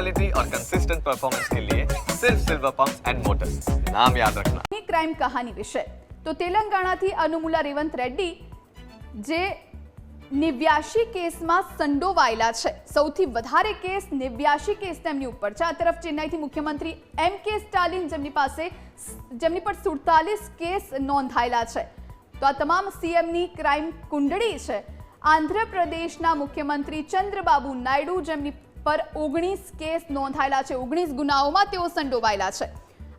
Quality और consistent performance के लिए सिर्फ सिल्वर पंप एंड मोटर्स नाम याद रखना ની ક્રાઇમ કહાની વિશે તો તેલંગાણાથી અનુમુલા રેવંત રેડ્ડી જે નેવ્યાશી કેસમાં સંડોવાયેલા છે સૌથી વધારે કેસ નેવ્યાશી કેસ તેમની ઉપર છે આ તરફ ચેન્નાઈથી મુખ્યમંત્રી એમ કે સ્ટાલિન જેમની પાસે જેમની પર સુડતાલીસ કેસ નોંધાયેલા છે તો આ તમામ સીએમની ક્રાઇમ કુંડળી છે આંધ્રપ્રદેશના મુખ્યમંત્રી ચંદ્રબાબુ નાયડુ જેમની પર ઓગણીસ કેસ નોંધાયેલા છે. ઓગણીસ ગુનાઓમાં તેઓ સંડોવાયેલા છે.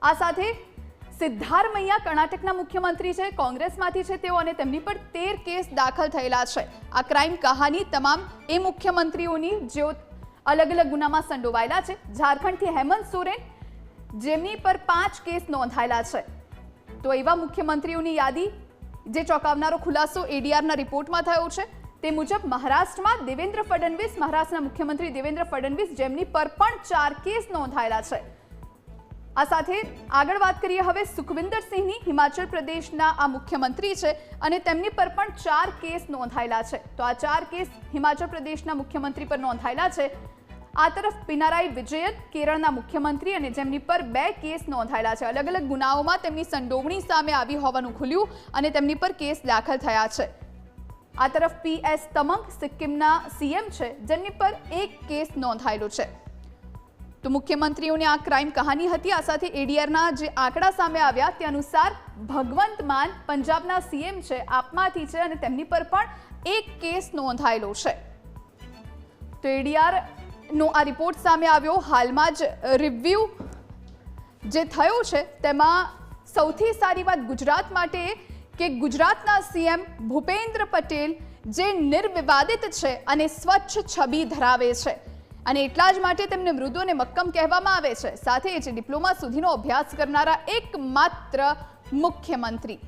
આ સાથે સિદ્ધારમૈયા કર્ણાટકના મુખ્યમંત્રી છે, કોંગ્રેસમાંથી છે તેઓ અને તેમની પર તેર કેસ દાખલ થયેલા છે. આ ક્રાઇમ કહાની તમામ એ મુખ્યમંત્રીઓની જેઓ અલગ અલગ ગુનામાં સંડોવાયેલા છે. ઝારખંડથી હેમંત સોરેન જેમની પર પાંચ કેસ નોંધાયેલા છે. તો એવા મુખ્યમંત્રીઓની યાદી જે ચોંકાવનારો ખુલાસો એડીઆરના રિપોર્ટમાં થયો છે. તે મુજબ મહારાષ્ટ્રમાં દેવેન્દ્ર ફડણવીસ, મહારાષ્ટ્રના મુખ્યમંત્રી દેવેન્દ્ર ફડણવીસ જેમની પર પણ ચાર કેસ નોંધાયેલા છે. આ સાથે આગળ વાત કરીએ હવે સુખવિંદર સિંહની. હિમાચલ પ્રદેશના આ મુખ્યમંત્રી છે અને તેમની પર પણ ચાર કેસ નોંધાયેલા છે. તો આ ચાર કેસ હિમાચલ પ્રદેશના મુખ્યમંત્રી પર નોંધાયેલા છે. આ તરફ પિનારાઈ વિજયન, કેરળના મુખ્યમંત્રી અને જેમની પર બે કેસ નોંધાયેલા છે. અલગ અલગ ગુનાઓમાં તેમની સંડોવણી સામે આવી હોવાનું ખુલ્યું અને તેમની પર કેસ દાખલ થયા છે. આ તરફ પીએસ તમંગ સિક્કિમના સીએમ છે જેમની પર એક કેસ નોંધાયેલો છે. તો મુખ્યમંત્રીઓની આ ક્રાઇમ કહાની હતી, આ સાથે એડીઆરના જે આંકડા સામે આવ્યા, તે અનુસાર ભગવંત માન પંજાબના સીએમ છે, આપમાંથી છે અને તેમની પર પણ એક કેસ નોંધાયેલો છે. તો એડીઆર નો આ રિપોર્ટ સામે આવ્યો, હાલમાં જ રિવ્યુ જે થયો છે, તેમાં સૌથી સારી વાત ગુજરાત માટે કે ગુજરાતના સીએમ ભૂપેન્દ્ર પટેલ જે નિર્વિવાદિત છે અને સ્વચ્છ છબી ધરાવે છે. અને એટલા જ માટે તેમને મૃદુ મક્કમ કહેવામાં આવે છે. સાથે જ ડિપ્લોમા સુધીનો અભ્યાસ કરનારા એકમાત્ર મુખ્યમંત્રી